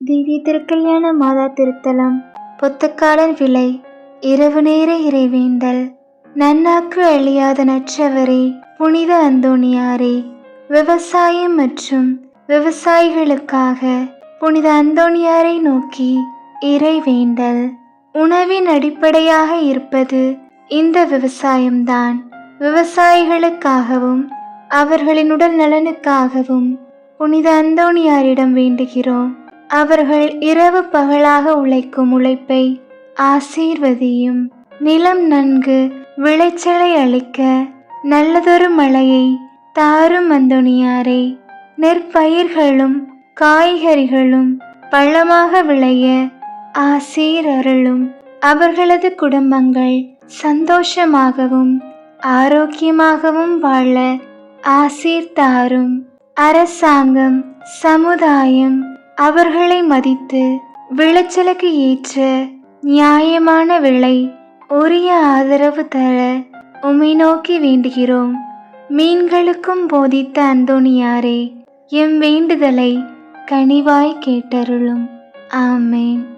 திவ்ய திருக்கல்யாண மாதா திருத்தலம். பொத்துக்காலன் விலை இரவு நேர இறைவேண்டல் நன்னாக்கு அழியாத நற்றவரே புனித அந்தோணியாரே. விவசாயம் மற்றும் விவசாயிகளுக்காக புனித அந்தோணியாரை நோக்கி இறைவேண்டல் உணவின் அடிப்படையாக இருப்பது இந்த விவசாயம்தான். விவசாயிகளுக்காகவும் அவர்களின் உடல் நலனுக்காகவும் புனித அந்தோணியாரிடம் வேண்டுகிறோம். அவர்கள் இரவு பகலாக உழைக்கும் உழைப்பை ஆசீர்வதியும். நிலம் நன்கு விளைச்சலை அளிக்க நல்லதொரு மழையை தாரும் அந்தோணியாரே. நெற்பயிர்களும் காய்கறிகளும் பள்ளமாக விளைய ஆசீர் அருளும். அவர்களது குடும்பங்கள் சந்தோஷமாகவும் ஆரோக்கியமாகவும் வாழ ஆசீர் தாரும். அரசாங்கம் சமுதாயம் அவர்களை மதித்து விளைச்சலுக்கு ஏற்ற நியாயமான விலை உரிய ஆதரவு தர உமை நோக்கி வேண்டுகிறோம். மீன்களுக்கும் போதித்த அந்தோணியாரே எம் வேண்டுதலை கனிவாய் கேட்டருளும். ஆமேன்.